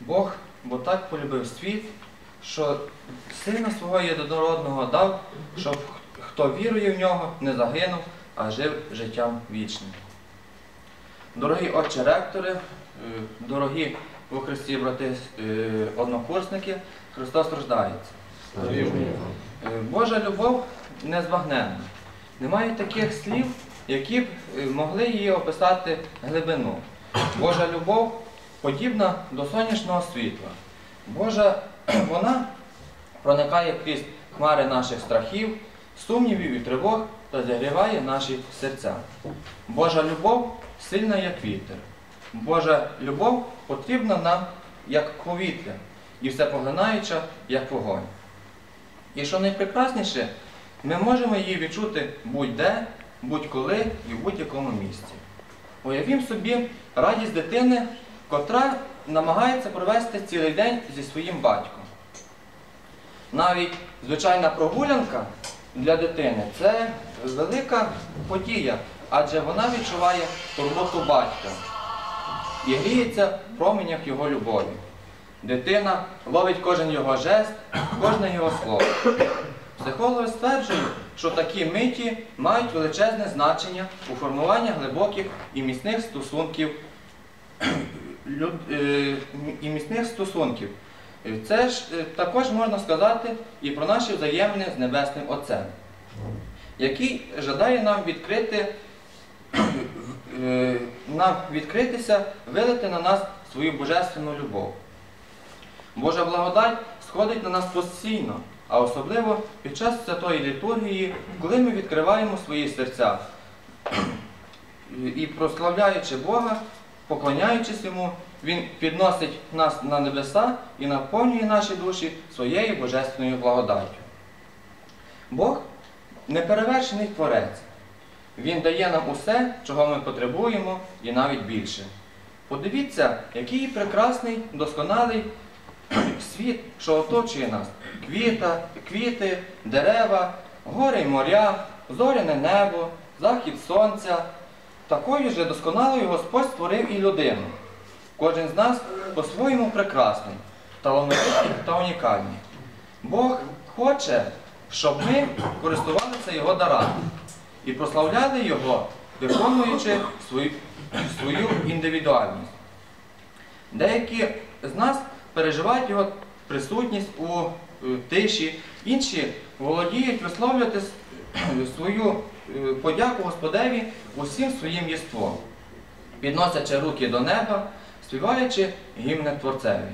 Бог бо так полюбив світ, що сина свого єдинородного дав, щоб хто вірує в нього, не загинув, а жив життям вічним. Дорогі отче ректори, е, дорогі у Христі брати е, однокурсники, Христос рождається. Е, Божа любов незбагненна. Немає таких слів, які б могли її описати глибину. Божа любов подібна до сонячного світла. Божа вона проникає крізь хмари наших страхів, сумнівів і тривог та зігріває наші серця. Божа любов сильна, як вітер. Божа любов потрібна нам як повітря і всепоглинаюча, як вогонь. І що найпрекрасніше, ми можемо її відчути будь-де, будь-коли і в будь-якому місці. Уявімо собі радість дитини, котра намагається провести цілий день зі своїм батьком. Навіть звичайна прогулянка для дитини це велика подія, адже вона відчуває турботу батька і гріється в променях його любові. Дитина ловить кожен його жест, кожне його слово. Психологи стверджують, що такі миті мають величезне значення у формуванні глибоких і міцних стосунків е, і міцних стосунків. Е, Це ж е, також можна сказати і про наші взаємини з Небесним Отцем, який жадає нам відкрити, нам відкритися, вилити на нас свою божественну любов. Божа благодать сходить на нас постійно, а особливо під час святої літургії, коли ми відкриваємо свої серця і прославляючи Бога, поклоняючись йому, Він підносить нас на небеса і наповнює наші душі своєю божественною благодаттю. Бог неперевершений творець. Він дає нам усе, чого ми потребуємо, і навіть більше. Подивіться, який прекрасний, досконалий світ, що оточує нас. Квіта, квіти, дерева, гори й моря, зоряне небо, захід сонця. Такою же досконалою Господь створив і людину. Кожен з нас по-своєму прекрасний, талановитий та унікальний. Бог хоче, щоб ми користувалися Його дарами і прославляли Його, виконуючи свою, індивідуальність. Деякі з нас переживають його присутність у е, тиші, інші володіють висловлювати свою е, подяку Господеві усім своїм єством, підносячи руки до неба, співаючи гімни Творцеві.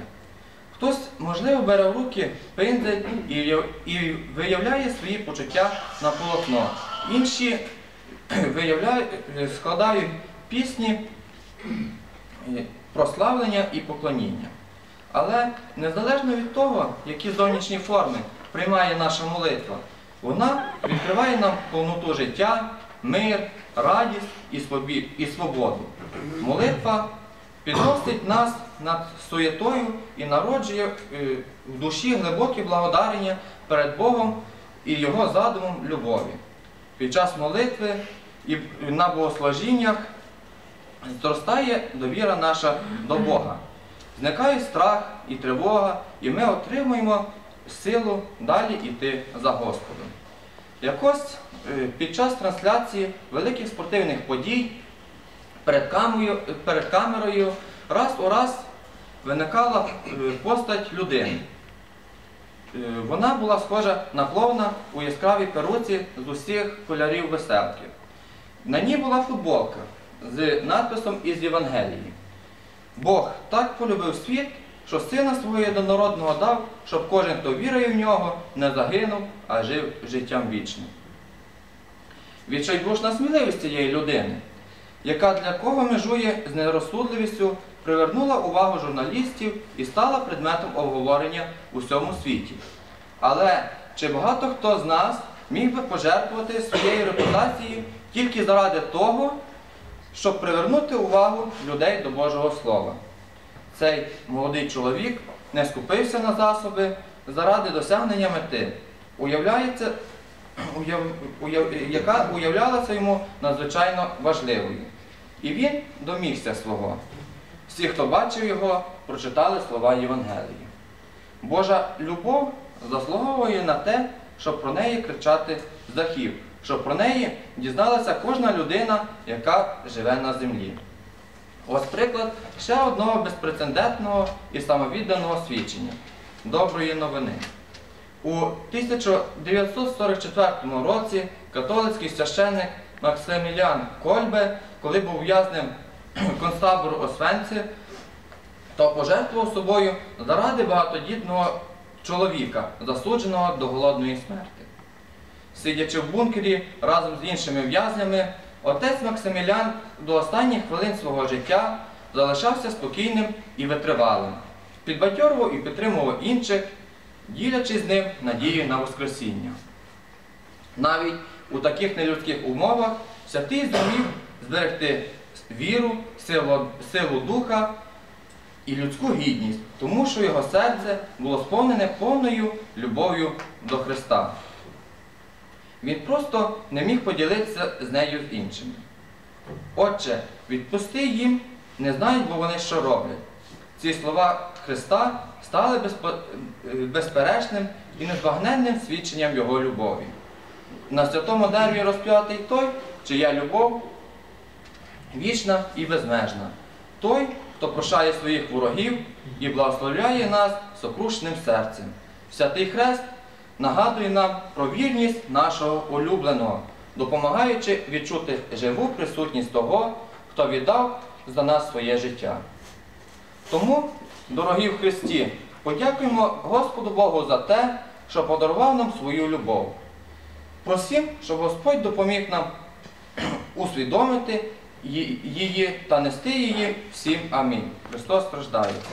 Хтось, можливо, бере в руки пензель і виявляє свої почуття на полотно. Інші е, складають пісні е, прославлення і поклоніння. Але незалежно від того, які зовнішні форми приймає наша молитва, вона відкриває нам повноту життя, мир, радість і свободу. Молитва підносить нас над суєтою і народжує е, в душі глибокі благодарення перед Богом і Його задумом любові. Під час молитви і на богослужіннях зростає довіра наша до Бога. Зникає страх і тривога, і ми отримуємо силу далі йти за Господом. Якось е, під час трансляції великих спортивних подій перед камерою, раз у раз виникала е, постать людини. Е, Вона була схожа на клоуна у яскравій перуці з усіх кольорів веселки. На ній була футболка з надписом із Євангелії. Бог так полюбив світ, що сина свого єдинородного дав, щоб кожен, хто вірує в нього, не загинув, а жив життям вічним. Відчайдушна сміливість цієї людини, яка для кого межує з нерозсудливістю, привернула увагу журналістів і стала предметом обговорення у всьому світі. Але чи багато хто з нас міг би пожертвувати своєю репутацією тільки заради того, щоб привернути увагу людей до Божого Слова? Цей молодий чоловік не скупився на засоби заради досягнення мети. Уявляється, уяв, уяв, яка уявлялася йому надзвичайно важливою. І він домігся свого. Всі, хто бачив його, прочитали слова Євангелії. Божа любов заслуговує на те, щоб про неї кричати з дахів, щоб про неї дізналася кожна людина, яка живе на землі. Ось приклад ще одного безпрецедентного і самовідданого свідчення доброї новини. У 1944 році католицький священник Максимілян Кольбе, коли був в'язнем концтабору Освенци, то пожертвував собою заради багатодітного чоловіка, засудженого до голодної смерти. Сидячи в бункері разом з іншими в'язнями, отець Максимілян до останніх хвилин свого життя залишався спокійним і витривалим, підбадьорував і підтримував інших, ділячи з ним надію на Воскресіння. Навіть у таких нелюдських умовах святий зумів зберегти віру, силу, силу духа і людську гідність, тому що його серце було сповнене повною любов'ю до Христа. Він просто не міг поділитися з нею з іншими. Отче, відпусти їм, не знають, бо вони що роблять. Ці слова Христа стали е, безперечним і незбагненним свідченням Його любові. На святому дереві розп'ятий той, чия любов вічна і безмежна. Той, хто прощає своїх ворогів і благословляє нас сокрушним серцем. Святий Хрест нагадує нам про вірність нашого улюбленого, допомагаючи відчути живу присутність того, хто віддав за нас своє життя. Тому, дорогі в Христі, подякуємо Господу Богу за те, що подарував нам свою любов. Просім, щоб Господь допоміг нам усвідомити її та нести її всім. Амінь. Христос страждається.